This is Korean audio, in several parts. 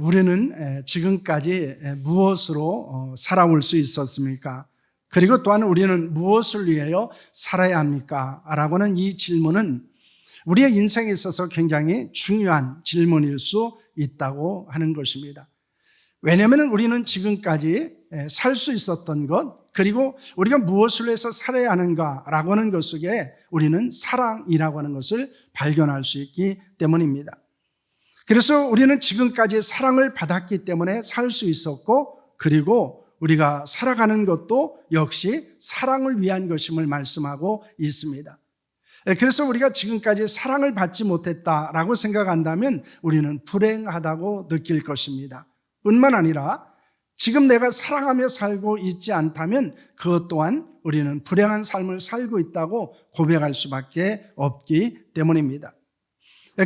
우리는 지금까지 무엇으로 어, 살아올 수 있었습니까? 그리고 또한 우리는 무엇을 위하여 살아야 합니까? 라고는 이 질문은 우리의 인생에 있어서 굉장히 중요한 질문일 수 있다고 하는 것입니다. 왜냐하면 우리는 지금까지 살 수 있었던 것, 그리고 우리가 무엇을 해서 살아야 하는가라고 하는 것 속에 우리는 사랑이라고 하는 것을 발견할 수 있기 때문입니다. 그래서 우리는 지금까지 사랑을 받았기 때문에 살 수 있었고, 그리고 우리가 살아가는 것도 역시 사랑을 위한 것임을 말씀하고 있습니다. 그래서 우리가 지금까지 사랑을 받지 못했다라고 생각한다면 우리는 불행하다고 느낄 것입니다. 뿐만 아니라 지금 내가 사랑하며 살고 있지 않다면 그것 또한 우리는 불행한 삶을 살고 있다고 고백할 수밖에 없기 때문입니다.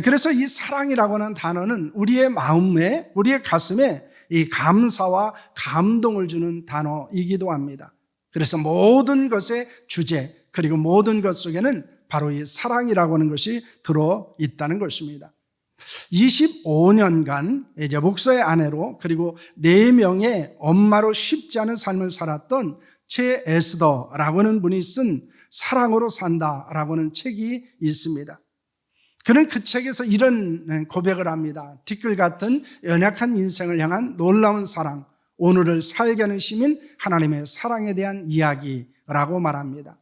그래서 이 사랑이라고 하는 단어는 우리의 마음에, 우리의 가슴에 이 감사와 감동을 주는 단어이기도 합니다. 그래서 모든 것의 주제, 그리고 모든 것 속에는 바로 이 사랑이라고 하는 것이 들어 있다는 것입니다. 25년간 이제 목사의 아내로 그리고 4명의 엄마로 쉽지 않은 삶을 살았던 최 에스더라고 하는 분이 쓴 사랑으로 산다라고 하는 책이 있습니다. 그는 그 책에서 이런 고백을 합니다. 티끌 같은 연약한 인생을 향한 놀라운 사랑, 오늘을 살게 하는 시민 하나님의 사랑에 대한 이야기라고 말합니다.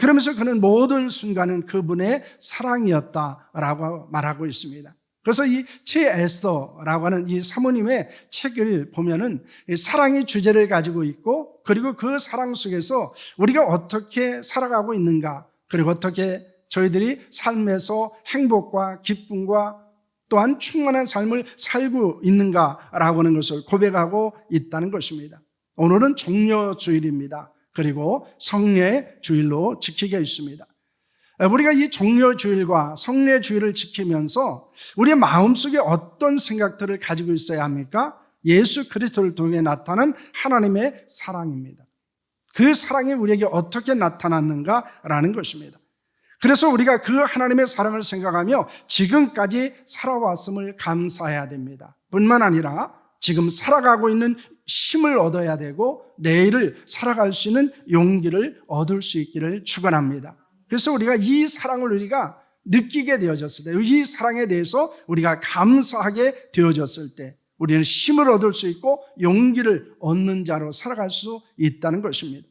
그러면서 그는 모든 순간은 그분의 사랑이었다라고 말하고 있습니다. 그래서 이 최에스더라고 하는 이 사모님의 책을 보면은 사랑의 주제를 가지고 있고 그리고 그 사랑 속에서 우리가 어떻게 살아가고 있는가 그리고 어떻게 저희들이 삶에서 행복과 기쁨과 또한 충만한 삶을 살고 있는가라고 하는 것을 고백하고 있다는 것입니다. 오늘은 종료주일입니다. 그리고 성례 주일로 지키게 있습니다. 우리가 이 종료주일과 성례 주일을 지키면서 우리의 마음속에 어떤 생각들을 가지고 있어야 합니까? 예수 그리스도를 통해 나타난 하나님의 사랑입니다. 그 사랑이 우리에게 어떻게 나타났는가라는 것입니다. 그래서 우리가 그 하나님의 사랑을 생각하며 지금까지 살아왔음을 감사해야 됩니다. 뿐만 아니라 지금 살아가고 있는 힘을 얻어야 되고 내일을 살아갈 수 있는 용기를 얻을 수 있기를 축원합니다. 그래서 우리가 이 사랑을 우리가 느끼게 되어졌을 때, 이 사랑에 대해서 우리가 감사하게 되어졌을 때, 우리는 힘을 얻을 수 있고 용기를 얻는 자로 살아갈 수 있다는 것입니다.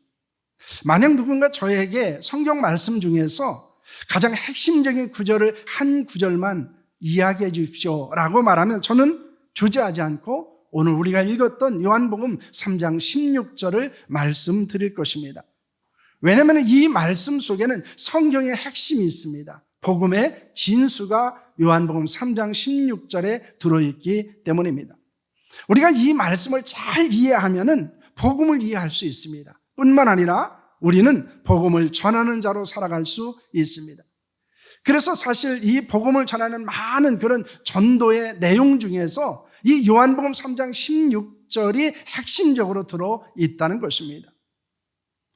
만약 누군가 저에게 성경 말씀 중에서 가장 핵심적인 구절을 한 구절만 이야기해 주십시오 라고 말하면 저는 주저하지 않고 오늘 우리가 읽었던 요한복음 3장 16절을 말씀드릴 것입니다. 왜냐하면 이 말씀 속에는 성경의 핵심이 있습니다. 복음의 진수가 요한복음 3장 16절에 들어있기 때문입니다. 우리가 이 말씀을 잘 이해하면은 복음을 이해할 수 있습니다. 뿐만 아니라 우리는 복음을 전하는 자로 살아갈 수 있습니다. 그래서 사실 이 복음을 전하는 많은 그런 전도의 내용 중에서 이 요한복음 3장 16절이 핵심적으로 들어 있다는 것입니다.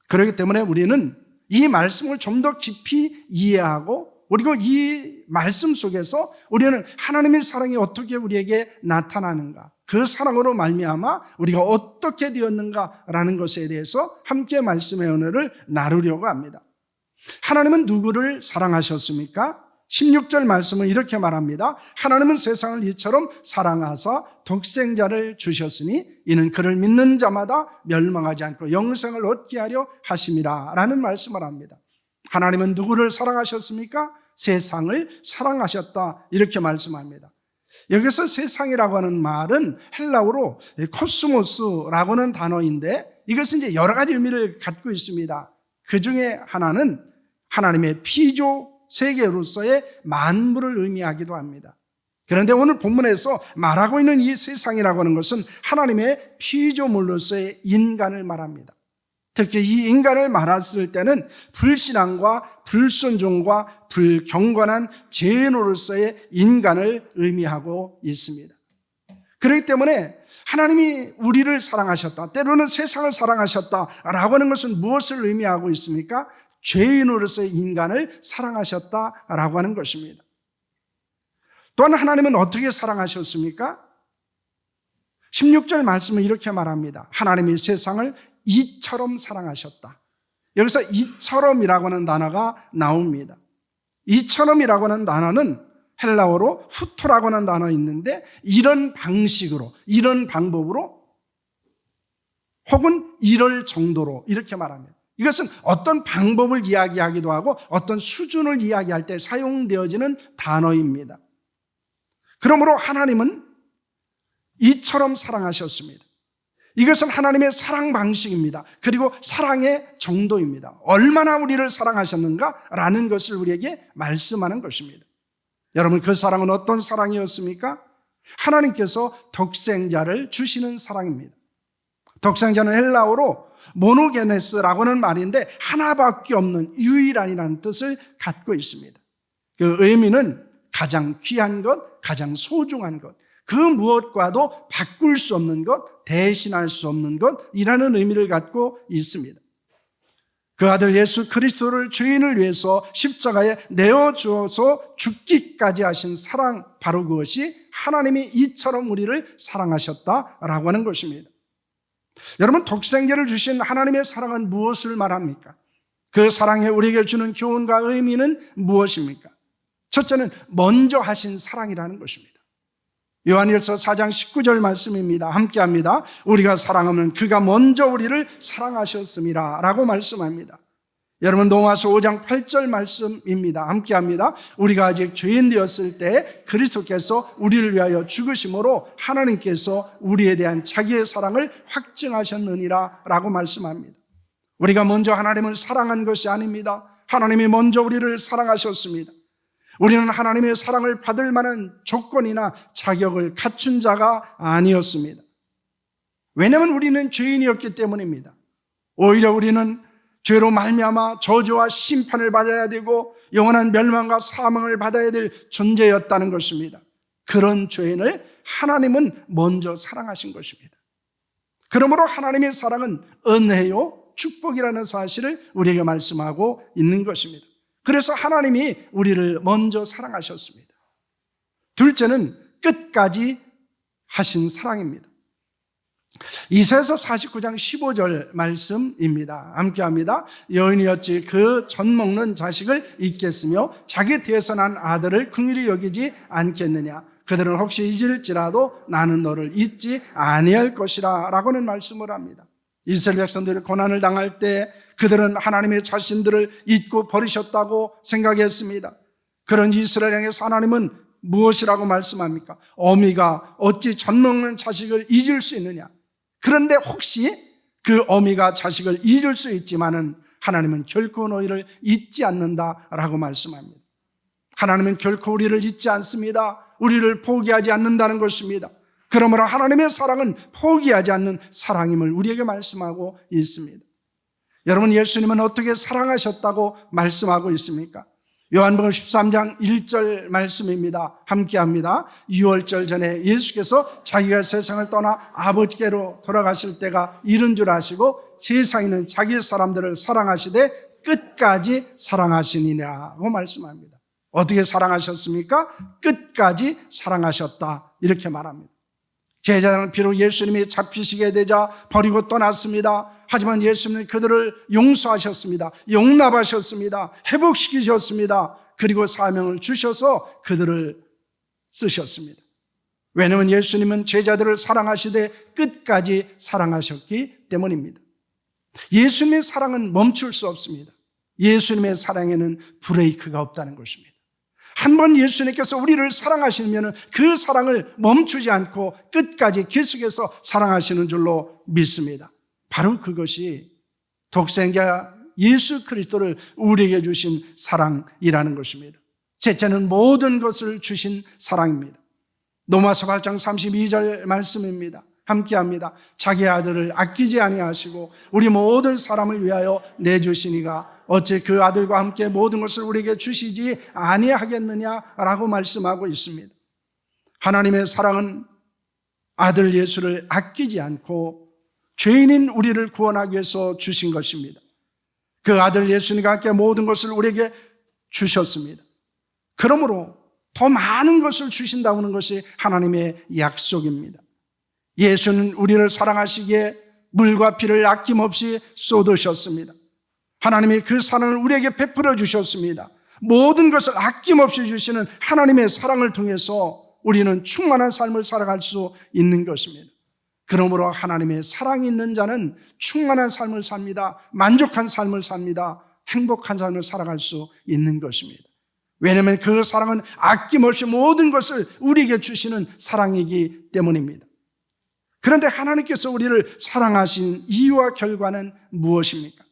그렇기 때문에 우리는 이 말씀을 좀 더 깊이 이해하고 그리고 이 말씀 속에서 우리는 하나님의 사랑이 어떻게 우리에게 나타나는가, 그 사랑으로 말미암아 우리가 어떻게 되었는가라는 것에 대해서 함께 말씀의 은혜를 나누려고 합니다. 하나님은 누구를 사랑하셨습니까? 16절 말씀은 이렇게 말합니다. 하나님은 세상을 이처럼 사랑하사 독생자를 주셨으니 이는 그를 믿는 자마다 멸망하지 않고 영생을 얻게 하려 하심이라 라는 말씀을 합니다. 하나님은 누구를 사랑하셨습니까? 세상을 사랑하셨다 이렇게 말씀합니다. 여기서 세상이라고 하는 말은 헬라어로 코스모스라고 하는 단어인데 이것은 이제 여러 가지 의미를 갖고 있습니다. 그 중에 하나는 하나님의 피조 세계로서의 만물을 의미하기도 합니다. 그런데 오늘 본문에서 말하고 있는 이 세상이라고 하는 것은 하나님의 피조물로서의 인간을 말합니다. 특히 이 인간을 말했을 때는 불신앙과 불순종과 불경건한 죄인으로서의 인간을 의미하고 있습니다. 그렇기 때문에 하나님이 우리를 사랑하셨다. 때로는 세상을 사랑하셨다라고 하는 것은 무엇을 의미하고 있습니까? 죄인으로서의 인간을 사랑하셨다라고 하는 것입니다. 또한 하나님은 어떻게 사랑하셨습니까? 16절 말씀은 이렇게 말합니다. 하나님이 세상을 이처럼 사랑하셨다. 여기서 이처럼이라고 하는 단어가 나옵니다. 이처럼이라고 하는 단어는 헬라어로 후토라고 하는 단어 있는데 이런 방식으로, 이런 방법으로 혹은 이럴 정도로 이렇게 말합니다. 이것은 어떤 방법을 이야기하기도 하고 어떤 수준을 이야기할 때 사용되어지는 단어입니다. 그러므로 하나님은 이처럼 사랑하셨습니다. 이것은 하나님의 사랑 방식입니다. 그리고 사랑의 정도입니다. 얼마나 우리를 사랑하셨는가라는 것을 우리에게 말씀하는 것입니다. 여러분, 그 사랑은 어떤 사랑이었습니까? 하나님께서 독생자를 주시는 사랑입니다. 독생자는 헬라어로 모노게네스라고는 말인데 하나밖에 없는 유일한이라는 뜻을 갖고 있습니다. 그 의미는 가장 귀한 것, 가장 소중한 것, 그 무엇과도 바꿀 수 없는 것, 대신할 수 없는 것이라는 의미를 갖고 있습니다. 그 아들 예수 그리스도를 죄인을 위해서 십자가에 내어 주어서 죽기까지 하신 사랑 바로 그것이 하나님이 이처럼 우리를 사랑하셨다라고 하는 것입니다. 여러분 독생자를 주신 하나님의 사랑은 무엇을 말합니까? 그 사랑에 우리에게 주는 교훈과 의미는 무엇입니까? 첫째는 먼저 하신 사랑이라는 것입니다. 요한일서 4장 19절 말씀입니다. 함께 합니다. 우리가 사랑하면 그가 먼저 우리를 사랑하셨습니다. 라고 말씀합니다. 여러분 동화서 5장 8절 말씀입니다. 함께 합니다. 우리가 아직 죄인 되었을 때 그리스도께서 우리를 위하여 죽으심으로 하나님께서 우리에 대한 자기의 사랑을 확증하셨느니라 라고 말씀합니다. 우리가 먼저 하나님을 사랑한 것이 아닙니다. 하나님이 먼저 우리를 사랑하셨습니다. 우리는 하나님의 사랑을 받을 만한 조건이나 자격을 갖춘 자가 아니었습니다. 왜냐하면 우리는 죄인이었기 때문입니다. 오히려 우리는 죄로 말미암아 저주와 심판을 받아야 되고 영원한 멸망과 사망을 받아야 될 존재였다는 것입니다. 그런 죄인을 하나님은 먼저 사랑하신 것입니다. 그러므로 하나님의 사랑은 은혜요 축복이라는 사실을 우리에게 말씀하고 있는 것입니다. 그래서 하나님이 우리를 먼저 사랑하셨습니다. 둘째는 끝까지 하신 사랑입니다. 이사에서 49장 15절 말씀입니다. 함께 합니다. 여인이었지 그 전 먹는 자식을 잊겠으며 자기 난 아들을 긍휼히 여기지 않겠느냐. 그들은 혹시 잊을지라도 나는 너를 잊지 아니할 것이라 라고는 말씀을 합니다. 이스라엘 백성들이 고난을 당할 때 그들은 하나님의 자신들을 잊고 버리셨다고 생각했습니다. 그런 이스라엘 향해서 하나님은 무엇이라고 말씀합니까? 어미가 어찌 젖 먹는 자식을 잊을 수 있느냐? 그런데 혹시 그 어미가 자식을 잊을 수 있지만은 하나님은 결코 너희를 잊지 않는다라고 말씀합니다. 하나님은 결코 우리를 잊지 않습니다. 우리를 포기하지 않는다는 것입니다. 그러므로 하나님의 사랑은 포기하지 않는 사랑임을 우리에게 말씀하고 있습니다. 여러분 예수님은 어떻게 사랑하셨다고 말씀하고 있습니까? 요한복음 13장 1절 말씀입니다. 함께 합니다. 6월절 전에 예수께서 자기가 세상을 떠나 아버지께로 돌아가실 때가 이른 줄 아시고 세상에 는 자기 사람들을 사랑하시되 끝까지 사랑하시니라고 말씀합니다. 어떻게 사랑하셨습니까? 끝까지 사랑하셨다. 이렇게 말합니다. 제자들은 비록 예수님이 잡히시게 되자 버리고 떠났습니다. 하지만 예수님은 그들을 용서하셨습니다. 용납하셨습니다. 회복시키셨습니다. 그리고 사명을 주셔서 그들을 쓰셨습니다. 왜냐하면 예수님은 제자들을 사랑하시되 끝까지 사랑하셨기 때문입니다. 예수님의 사랑은 멈출 수 없습니다. 예수님의 사랑에는 브레이크가 없다는 것입니다. 한 번 예수님께서 우리를 사랑하시면 그 사랑을 멈추지 않고 끝까지 계속해서 사랑하시는 줄로 믿습니다. 바로 그것이 독생자 예수 그리스도를 우리에게 주신 사랑이라는 것입니다. 셋째는 모든 것을 주신 사랑입니다. 노마서 8장 32절 말씀입니다. 함께 합니다. 자기 아들을 아끼지 아니하시고 우리 모든 사람을 위하여 내주시니가 어째 그 아들과 함께 모든 것을 우리에게 주시지 아니하겠느냐라고 말씀하고 있습니다. 하나님의 사랑은 아들 예수를 아끼지 않고 죄인인 우리를 구원하기 위해서 주신 것입니다. 그 아들 예수님과 함께 모든 것을 우리에게 주셨습니다. 그러므로 더 많은 것을 주신다는 것이 하나님의 약속입니다. 예수는 우리를 사랑하시기에 물과 피를 아낌없이 쏟으셨습니다. 하나님이 그 사랑을 우리에게 베풀어 주셨습니다. 모든 것을 아낌없이 주시는 하나님의 사랑을 통해서 우리는 충만한 삶을 살아갈 수 있는 것입니다. 그러므로 하나님의 사랑이 있는 자는 충만한 삶을 삽니다. 만족한 삶을 삽니다. 행복한 삶을 살아갈 수 있는 것입니다. 왜냐하면 그 사랑은 아낌없이 모든 것을 우리에게 주시는 사랑이기 때문입니다. 그런데 하나님께서 우리를 사랑하신 이유와 결과는 무엇입니까?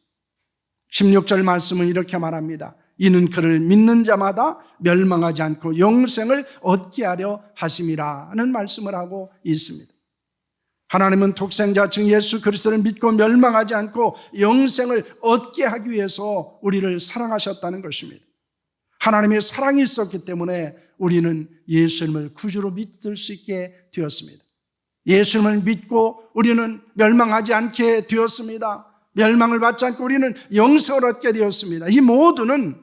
16절 말씀은 이렇게 말합니다. 이는 그를 믿는 자마다 멸망하지 않고 영생을 얻게 하려 하심이라는 말씀을 하고 있습니다. 하나님은 독생자 즉 예수 그리스도를 믿고 멸망하지 않고 영생을 얻게 하기 위해서 우리를 사랑하셨다는 것입니다. 하나님의 사랑이 있었기 때문에 우리는 예수님을 구주로 믿을 수 있게 되었습니다. 예수님을 믿고 우리는 멸망하지 않게 되었습니다. 멸망을 받지 않고 우리는 영생을 얻게 되었습니다. 이 모두는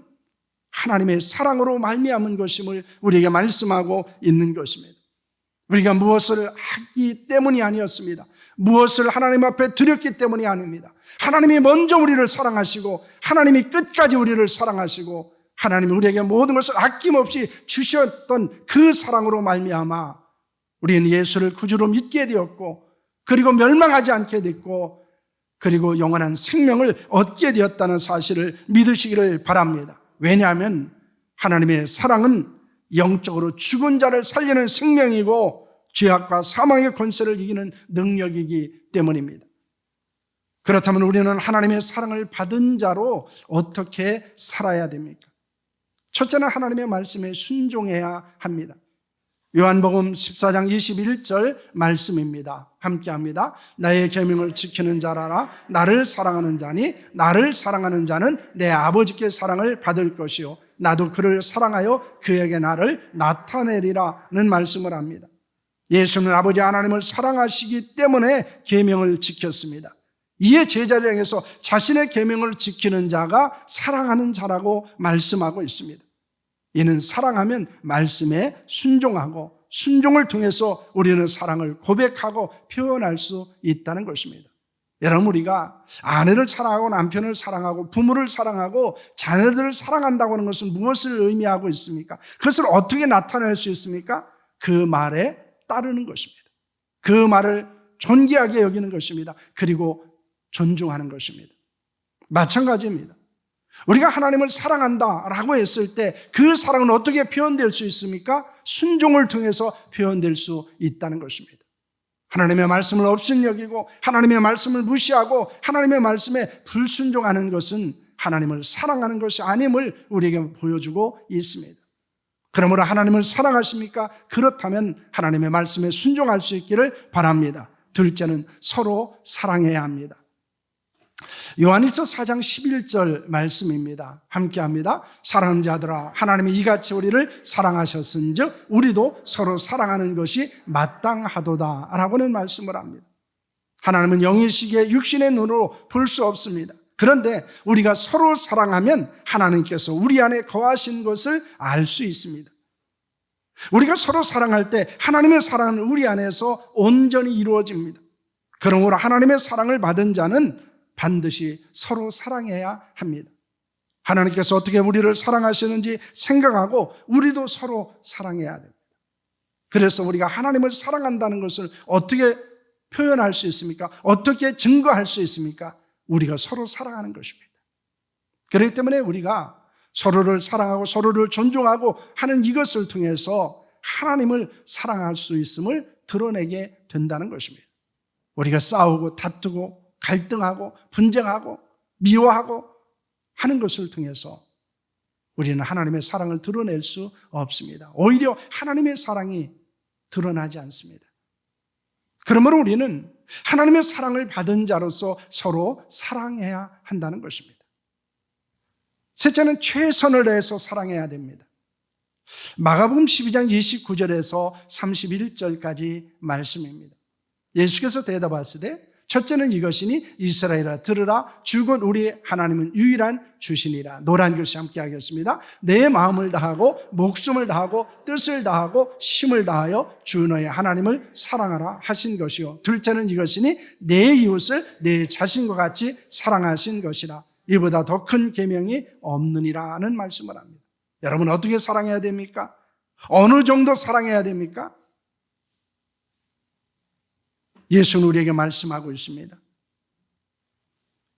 하나님의 사랑으로 말미암은 것임을 우리에게 말씀하고 있는 것입니다. 우리가 무엇을 하기 때문이 아니었습니다. 무엇을 하나님 앞에 드렸기 때문이 아닙니다. 하나님이 먼저 우리를 사랑하시고 하나님이 끝까지 우리를 사랑하시고 하나님이 우리에게 모든 것을 아낌없이 주셨던 그 사랑으로 말미암아 우리는 예수를 구주로 믿게 되었고 그리고 멸망하지 않게 됐고 그리고 영원한 생명을 얻게 되었다는 사실을 믿으시기를 바랍니다. 왜냐하면 하나님의 사랑은 영적으로 죽은 자를 살리는 생명이고 죄악과 사망의 권세를 이기는 능력이기 때문입니다. 그렇다면 우리는 하나님의 사랑을 받은 자로 어떻게 살아야 됩니까? 첫째는 하나님의 말씀에 순종해야 합니다. 요한복음 14장 21절 말씀입니다. 함께 합니다. 나의 계명을 지키는 자라라 나를 사랑하는 자니 나를 사랑하는 자는 내 아버지께 사랑을 받을 것이요 나도 그를 사랑하여 그에게 나를 나타내리라는 말씀을 합니다. 예수는 아버지 하나님을 사랑하시기 때문에 계명을 지켰습니다. 이에 제자를 향해서 자신의 계명을 지키는 자가 사랑하는 자라고 말씀하고 있습니다. 이는 사랑하면 말씀에 순종하고 순종을 통해서 우리는 사랑을 고백하고 표현할 수 있다는 것입니다. 여러분 우리가 아내를 사랑하고 남편을 사랑하고 부모를 사랑하고 자녀들을 사랑한다고 하는 것은 무엇을 의미하고 있습니까? 그것을 어떻게 나타낼 수 있습니까? 그 말에 따르는 것입니다. 그 말을 존귀하게 여기는 것입니다. 그리고 존중하는 것입니다. 마찬가지입니다. 우리가 하나님을 사랑한다라고 했을 때 그 사랑은 어떻게 표현될 수 있습니까? 순종을 통해서 표현될 수 있다는 것입니다. 하나님의 말씀을 없신여기고 하나님의 말씀을 무시하고 하나님의 말씀에 불순종하는 것은 하나님을 사랑하는 것이 아님을 우리에게 보여주고 있습니다. 그러므로 하나님을 사랑하십니까? 그렇다면 하나님의 말씀에 순종할 수 있기를 바랍니다. 둘째는 서로 사랑해야 합니다. 요한일서 4장 11절 말씀입니다. 함께 합니다. 사랑하는 자들아 하나님이 이같이 우리를 사랑하셨은 즉 우리도 서로 사랑하는 것이 마땅하도다 라고는 말씀을 합니다. 하나님은 영이시기에 육신의 눈으로 볼 수 없습니다. 그런데 우리가 서로 사랑하면 하나님께서 우리 안에 거하신 것을 알 수 있습니다. 우리가 서로 사랑할 때 하나님의 사랑은 우리 안에서 온전히 이루어집니다. 그러므로 하나님의 사랑을 받은 자는 반드시 서로 사랑해야 합니다. 하나님께서 어떻게 우리를 사랑하시는지 생각하고 우리도 서로 사랑해야 됩니다. 그래서 우리가 하나님을 사랑한다는 것을 어떻게 표현할 수 있습니까? 어떻게 증거할 수 있습니까? 우리가 서로 사랑하는 것입니다. 그렇기 때문에 우리가 서로를 사랑하고 서로를 존중하고 하는 이것을 통해서 하나님을 사랑할 수 있음을 드러내게 된다는 것입니다. 우리가 싸우고 다투고 갈등하고 분쟁하고 미워하고 하는 것을 통해서 우리는 하나님의 사랑을 드러낼 수 없습니다. 오히려 하나님의 사랑이 드러나지 않습니다. 그러므로 우리는 하나님의 사랑을 받은 자로서 서로 사랑해야 한다는 것입니다. 셋째는 최선을 다해서 사랑해야 됩니다. 마가복음 12장 29절에서 31절까지 말씀입니다. 예수께서 대답하시되 첫째는 이것이니 이스라엘아 들으라 죽은 우리 하나님은 유일한 주신이라 노란 글씨 함께 하겠습니다. 내 마음을 다하고 목숨을 다하고 뜻을 다하고 힘을 다하여 주 너의 하나님을 사랑하라 하신 것이요. 둘째는 이것이니 내 이웃을 내 자신과 같이 사랑하신 것이라. 이보다 더 큰 계명이 없느니라는 말씀을 합니다. 여러분 어떻게 사랑해야 됩니까? 어느 정도 사랑해야 됩니까? 예수는 우리에게 말씀하고 있습니다.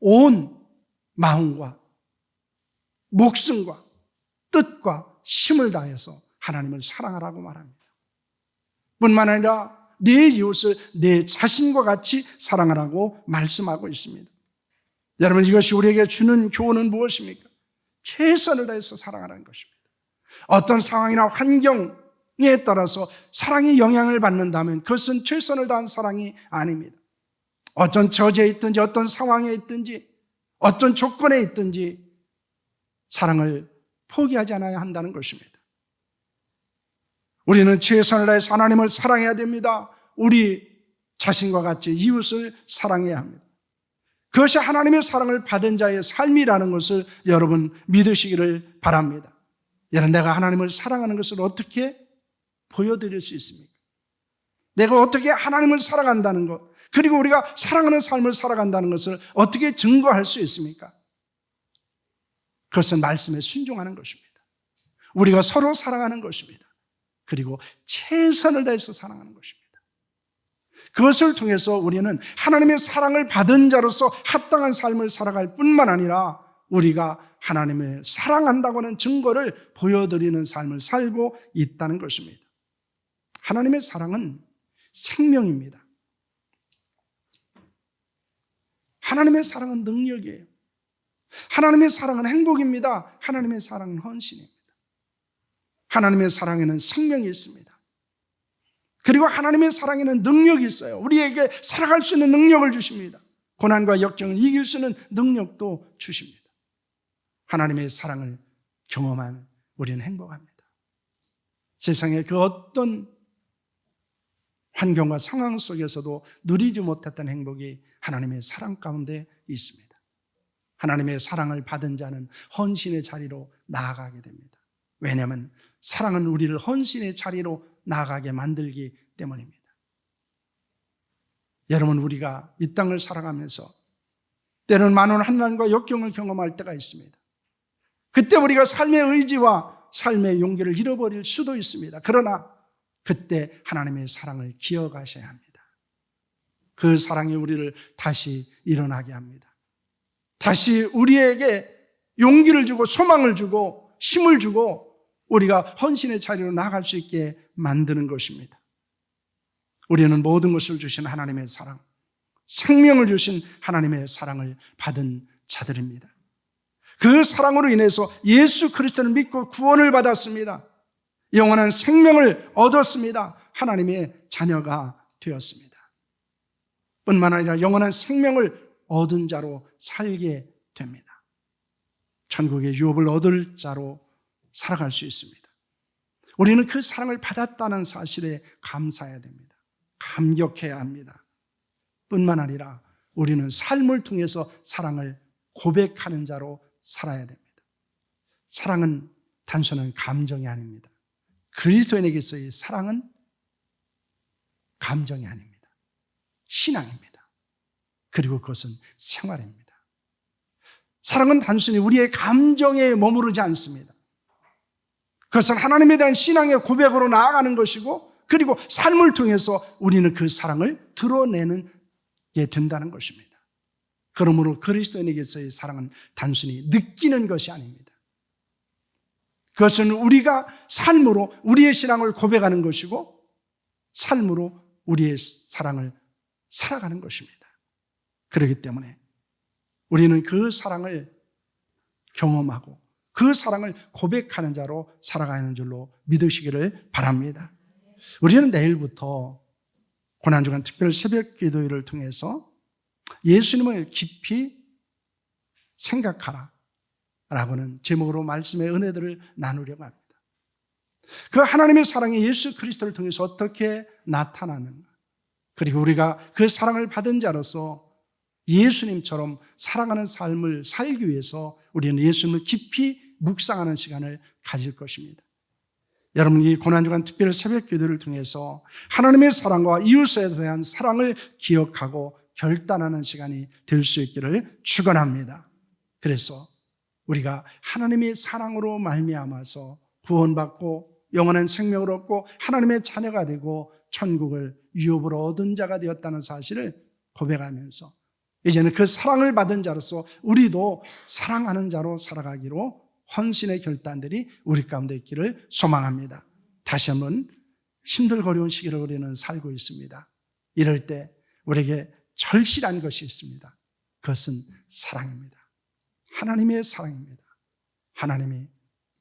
온 마음과 목숨과 뜻과 힘을 다해서 하나님을 사랑하라고 말합니다. 뿐만 아니라 내 이웃을 내 자신과 같이 사랑하라고 말씀하고 있습니다. 여러분 이것이 우리에게 주는 교훈은 무엇입니까? 최선을 다해서 사랑하라는 것입니다. 어떤 상황이나 환경 에 따라서 사랑이 영향을 받는다면 그것은 최선을 다한 사랑이 아닙니다. 어떤 처지에 있든지 어떤 상황에 있든지 어떤 조건에 있든지 사랑을 포기하지 않아야 한다는 것입니다. 우리는 최선을 다해서 하나님을 사랑해야 됩니다. 우리 자신과 같이 이웃을 사랑해야 합니다. 그것이 하나님의 사랑을 받은 자의 삶이라는 것을 여러분 믿으시기를 바랍니다. 여러분, 내가 하나님을 사랑하는 것을 어떻게 보여드릴 수 있습니까? 내가 어떻게 하나님을 사랑한다는 것, 그리고 우리가 사랑하는 삶을 살아간다는 것을 어떻게 증거할 수 있습니까? 그것은 말씀에 순종하는 것입니다. 우리가 서로 사랑하는 것입니다. 그리고 최선을 다해서 사랑하는 것입니다. 그것을 통해서 우리는 하나님의 사랑을 받은 자로서 합당한 삶을 살아갈 뿐만 아니라 우리가 하나님을 사랑한다고는 증거를 보여드리는 삶을 살고 있다는 것입니다. 하나님의 사랑은 생명입니다. 하나님의 사랑은 능력이에요. 하나님의 사랑은 행복입니다. 하나님의 사랑은 헌신입니다. 하나님의 사랑에는 생명이 있습니다. 그리고 하나님의 사랑에는 능력이 있어요. 우리에게 살아갈 수 있는 능력을 주십니다. 고난과 역경을 이길 수 있는 능력도 주십니다. 하나님의 사랑을 경험한 우리는 행복합니다. 세상의 그 어떤 환경과 상황 속에서도 누리지 못했던 행복이 하나님의 사랑 가운데 있습니다. 하나님의 사랑을 받은 자는 헌신의 자리로 나아가게 됩니다. 왜냐하면 사랑은 우리를 헌신의 자리로 나아가게 만들기 때문입니다. 여러분, 우리가 이 땅을 살아가면서 때로는 많은 한난과 역경을 경험할 때가 있습니다. 그때 우리가 삶의 의지와 삶의 용기를 잃어버릴 수도 있습니다. 그러나 그때 하나님의 사랑을 기억하셔야 합니다. 그 사랑이 우리를 다시 일어나게 합니다. 다시 우리에게 용기를 주고 소망을 주고 힘을 주고 우리가 헌신의 자리로 나갈 수 있게 만드는 것입니다. 우리는 모든 것을 주신 하나님의 사랑, 생명을 주신 하나님의 사랑을 받은 자들입니다. 그 사랑으로 인해서 예수 그리스도를 믿고 구원을 받았습니다. 영원한 생명을 얻었습니다. 하나님의 자녀가 되었습니다. 뿐만 아니라 영원한 생명을 얻은 자로 살게 됩니다. 천국의 유업을 얻을 자로 살아갈 수 있습니다. 우리는 그 사랑을 받았다는 사실에 감사해야 됩니다. 감격해야 합니다. 뿐만 아니라 우리는 삶을 통해서 사랑을 고백하는 자로 살아야 됩니다. 사랑은 단순한 감정이 아닙니다. 그리스도인에게서의 사랑은 감정이 아닙니다. 신앙입니다. 그리고 그것은 생활입니다. 사랑은 단순히 우리의 감정에 머무르지 않습니다. 그것은 하나님에 대한 신앙의 고백으로 나아가는 것이고 그리고 삶을 통해서 우리는 그 사랑을 드러내는 게 된다는 것입니다. 그러므로 그리스도인에게서의 사랑은 단순히 느끼는 것이 아닙니다. 그것은 우리가 삶으로 우리의 신앙을 고백하는 것이고 삶으로 우리의 사랑을 살아가는 것입니다. 그렇기 때문에 우리는 그 사랑을 경험하고 그 사랑을 고백하는 자로 살아가는 줄로 믿으시기를 바랍니다. 우리는 내일부터 고난주간 특별 새벽 기도회를 통해서 예수님을 깊이 생각하라 라고는 제목으로 말씀의 은혜들을 나누려고 합니다. 그 하나님의 사랑이 예수 그리스도를 통해서 어떻게 나타나는가? 그리고 우리가 그 사랑을 받은 자로서 예수님처럼 사랑하는 삶을 살기 위해서 우리는 예수님을 깊이 묵상하는 시간을 가질 것입니다. 여러분 이 고난주간 특별 새벽 기도를 통해서 하나님의 사랑과 이웃에 대한 사랑을 기억하고 결단하는 시간이 될 수 있기를 축원합니다. 그래서 우리가 하나님의 사랑으로 말미암아서 구원받고 영원한 생명을 얻고 하나님의 자녀가 되고 천국을 유업으로 얻은 자가 되었다는 사실을 고백하면서 이제는 그 사랑을 받은 자로서 우리도 사랑하는 자로 살아가기로 헌신의 결단들이 우리 가운데 있기를 소망합니다. 다시 한번 힘들고 어려운 시기를 우리는 살고 있습니다. 이럴 때 우리에게 절실한 것이 있습니다. 그것은 사랑입니다. 하나님의 사랑입니다. 하나님이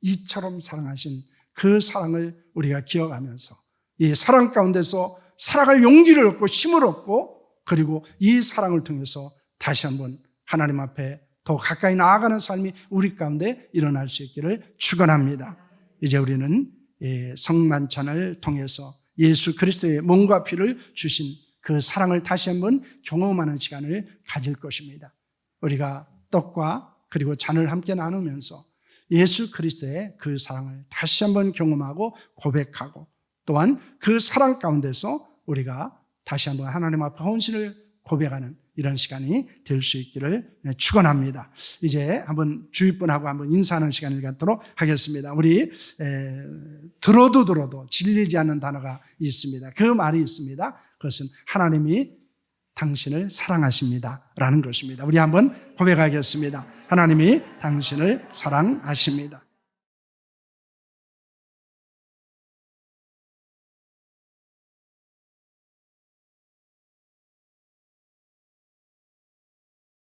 이처럼 사랑하신 그 사랑을 우리가 기억하면서 이 사랑 가운데서 살아갈 용기를 얻고 힘을 얻고 그리고 이 사랑을 통해서 다시 한번 하나님 앞에 더 가까이 나아가는 삶이 우리 가운데 일어날 수 있기를 축원합니다. 이제 우리는 예, 성만찬을 통해서 예수 그리스도의 몸과 피를 주신 그 사랑을 다시 한번 경험하는 시간을 가질 것입니다. 우리가 떡과 그리고 잔을 함께 나누면서 예수 그리스도의 그 사랑을 다시 한번 경험하고 고백하고 또한 그 사랑 가운데서 우리가 다시 한번 하나님 앞에 헌신을 고백하는 이런 시간이 될 수 있기를 축원합니다. 이제 한번 주위분하고 한번 인사하는 시간을 갖도록 하겠습니다. 우리 에, 들어도 들어도 질리지 않는 단어가 있습니다. 그 말이 있습니다. 그것은 하나님이 당신을 사랑하십니다. 라는 것입니다. 우리 한번 고백하겠습니다. 하나님이 당신을 사랑하십니다.